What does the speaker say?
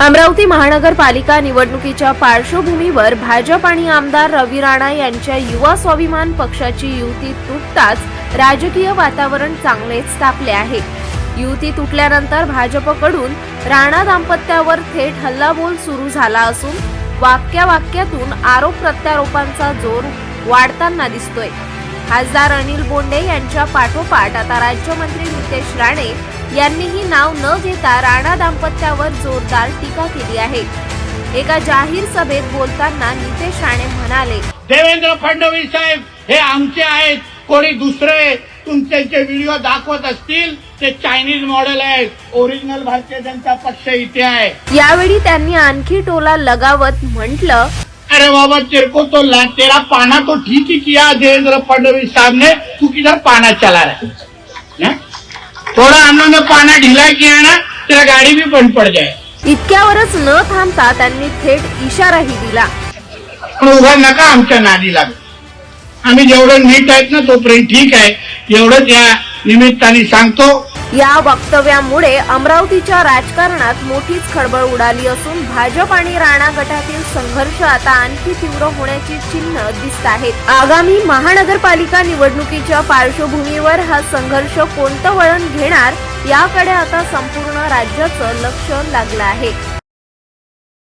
अमरावती महानगरपालिका निवडणुकीच्या पार्श्वभूमीवर भाजप आणि आमदार रवी राणा यांच्या युवा स्वाभिमान पक्षाची युती तुटताच राजकीय वातावरण चांगलेच तापले आहे. युती तुटल्यानंतर भाजपकडून राणा दाम्पत्यावर थेट हल्लाबोल सुरू झाला असून वाक्या वाक्यातून आरोप प्रत्यारोपांचा जोर वाढताना दिसतोय. खासदार अनिल बोंडे यांच्या पाठोपाठ आता राज्यमंत्री नितेश राणे यांनीही नाव न घेता राणा दाम्पत्यावर जोरदार टीका केली आहे. एका जाहीर सभेत बोलताना नितेश राणे म्हणाले देवेंद्र फडणवीस साहेब हे आमचे आहेत कोणी दुसरे तुमचे व्हिडिओ दाखवत असतील ते चायनीज मॉडेल आहेत ओरिजिनल भारतीय जनता पक्ष इथे आहे. यावेळी त्यांनी आणखी टोला लगावत म्हटलं अरे बाबा तेरे को तो ला, तेरा पाना तो ठीक ही किया देवेंद्र फडणवीस साहब ने. तू किधर पाना चला रहा है? ना? थोड़ा हम लोग ने पाना ढीला किया ना तेरा गाड़ी भी बंद पड़ जाए। इतक्यावरच न थांबता त्यांनी थेट इशाराही दिला. पण उभा नका आमच्या नादी आम्ही जेवढं नीट आहेत ना तोपर्यंत ठीक आहे. एवढंच या निमित्ताने सांगतो. या वक्तव्यामुळे अमरावतीच्या राजकारणात मोठीच खळबळ उडाली असून भाजप आणि राणा गटातील संघर्ष आता आणखी तीव्र होण्याची चिन्ह दिसत आहेत. आगामी महानगरपालिका निवडणुकीच्या पार्श्वभूमीवर हा संघर्ष कोणतं वळण घेणार याकडे आता संपूर्ण राज्याचं लक्ष लागलं आहे.